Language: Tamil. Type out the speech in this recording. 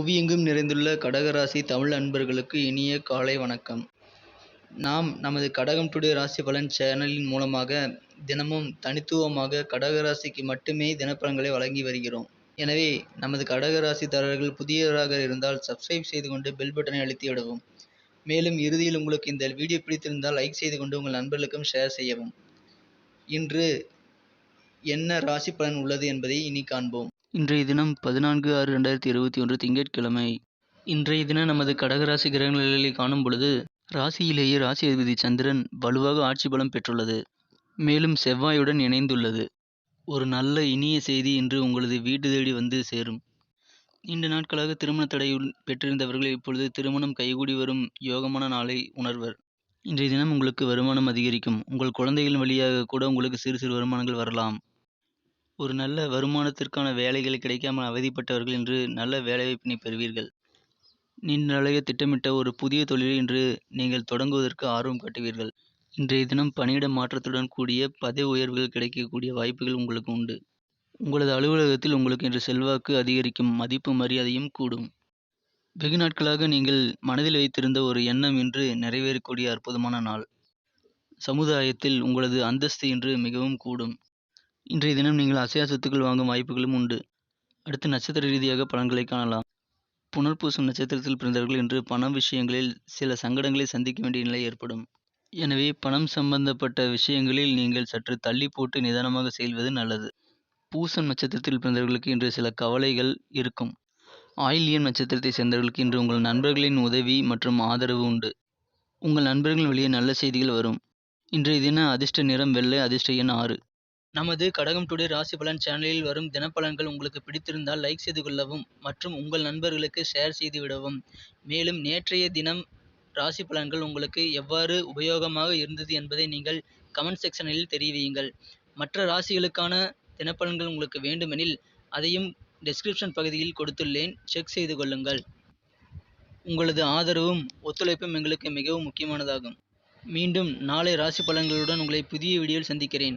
புவியெங்கும் நிறைந்துள்ள கடகராசி தமிழ் அன்பர்களுக்கு இனிய காலை வணக்கம். நாம் நமது கடகம் டுடே ராசி பலன் சேனலின் மூலமாக தினமும் தனித்துவமாக கடகராசிக்கு மட்டுமே தினப்பலன்களை வழங்கி வருகிறோம். எனவே நமது கடகராசிதாரர்கள் புதியவராக இருந்தால் சப்ஸ்கிரைப் செய்து கொண்டு பெல் பட்டனை அழுத்தி விடவும். மேலும் இறுதியில் உங்களுக்கு இந்த வீடியோ பிடித்திருந்தால் லைக் செய்து கொண்டு உங்கள் நண்பர்களுக்கும் ஷேர் செய்யவும். இன்று என்ன ராசி பலன் உள்ளது என்பதை இனி காண்போம். இன்றைய தினம் பதினான்கு ஆறு ரெண்டாயிரத்தி இருபத்தி ஒன்று திங்கட்கிழமை. இன்றைய தினம் நமது கடகராசி கிரகநிலைகளை காணும் பொழுது ராசியிலேயே ராசி அதிபதி சந்திரன் வலுவாக ஆட்சி பலம் பெற்றுள்ளது. மேலும் செவ்வாயுடன் இணைந்துள்ளது. ஒரு நல்ல இனிய செய்தி இன்று உங்களது வீடு தேடி வந்து சேரும். நீண்ட நாட்களாக திருமண தடையுள் பெற்றிருந்தவர்கள் இப்பொழுது திருமணம் கைகூடி வரும் யோகமான நாளை உணர்வர். இன்றைய தினம் உங்களுக்கு வருமானம் அதிகரிக்கும். உங்கள் குழந்தைகளின் வழியாக கூட உங்களுக்கு சிறு சிறு வருமானங்கள் வரலாம். ஒரு நல்ல வருமானத்திற்கான வேலைகள் கிடைக்காமல் அவதிப்பட்டவர்கள் இன்று நல்ல வேலைவாய்ப்பினை பெறுவீர்கள். நீண்ட திட்டமிட்ட ஒரு புதிய தொழிலை இன்று நீங்கள் தொடங்குவதற்கு ஆர்வம் காட்டுவீர்கள். இன்றைய தினம் பணியிட மாற்றத்துடன் கூடிய பதவி உயர்வுகள் கிடைக்கக்கூடிய வாய்ப்புகள் உங்களுக்கு உண்டு. உங்களது அலுவலகத்தில் உங்களுக்கு இன்று செல்வாக்கு அதிகரிக்கும் மதிப்பு மரியாதையும் கூடும். வெகு நாட்களாக நீங்கள் மனதில் வைத்திருந்த ஒரு எண்ணம் இன்று நிறைவேறக்கூடிய அற்புதமான நாள். சமுதாயத்தில் உங்களது அந்தஸ்து இன்று மிகவும் கூடும். இன்றைய தினம் நீங்கள் அசையா சொத்துக்கள் வாங்கும் வாய்ப்புகளும் உண்டு. அடுத்து நட்சத்திர ரீதியாக பலன்களை காணலாம். புனர்பூசம் நட்சத்திரத்தில் பிறந்தவர்கள் இன்று பணம் விஷயங்களில் சில சங்கடங்களை சந்திக்க வேண்டிய நிலை ஏற்படும். எனவே பணம் சம்பந்தப்பட்ட விஷயங்களில் நீங்கள் சற்று தள்ளி போட்டு நிதானமாக செல்வது நல்லது. பூசம் நட்சத்திரத்தில் பிறந்தவர்களுக்கு இன்று சில கவலைகள் இருக்கும். ஆயிலியன் நட்சத்திரத்தை சேர்ந்தவர்களுக்கு இன்று உங்கள் நண்பர்களின் உதவி மற்றும் ஆதரவு உண்டு. உங்கள் நண்பர்களின் வழியே நல்ல செய்திகள் வரும். இன்றைய தின அதிர்ஷ்ட நிறம் வெள்ளை அதிர்ஷ்ட எண் ஆறு. நமது கடகம் டுடே ராசி பலன் சேனலில் வரும் தினப்பலன்கள் உங்களுக்கு பிடித்திருந்தால் லைக் செய்து கொள்ளவும் மற்றும் உங்கள் நண்பர்களுக்கு ஷேர் செய்து விடவும். மேலும் நேற்றைய தினம் ராசி பலன்கள் உங்களுக்கு எவ்வாறு உபயோகமாக இருந்தது என்பதை நீங்கள் கமெண்ட் செக்ஷனில் தெரிவியுங்கள். மற்ற ராசிகளுக்கான தினப்பலன்கள் உங்களுக்கு வேண்டுமெனில் அதையும் டெஸ்கிரிப்ஷன் பகுதியில் கொடுத்துள்ளேன். செக் செய்து கொள்ளுங்கள். உங்களது ஆதரவும் ஒத்துழைப்பும் எங்களுக்கு மிகவும் முக்கியமானதாகும். மீண்டும் நாளை ராசி பலன்களுடன் உங்களை புதிய வீடியோவில் சந்திக்கிறேன்.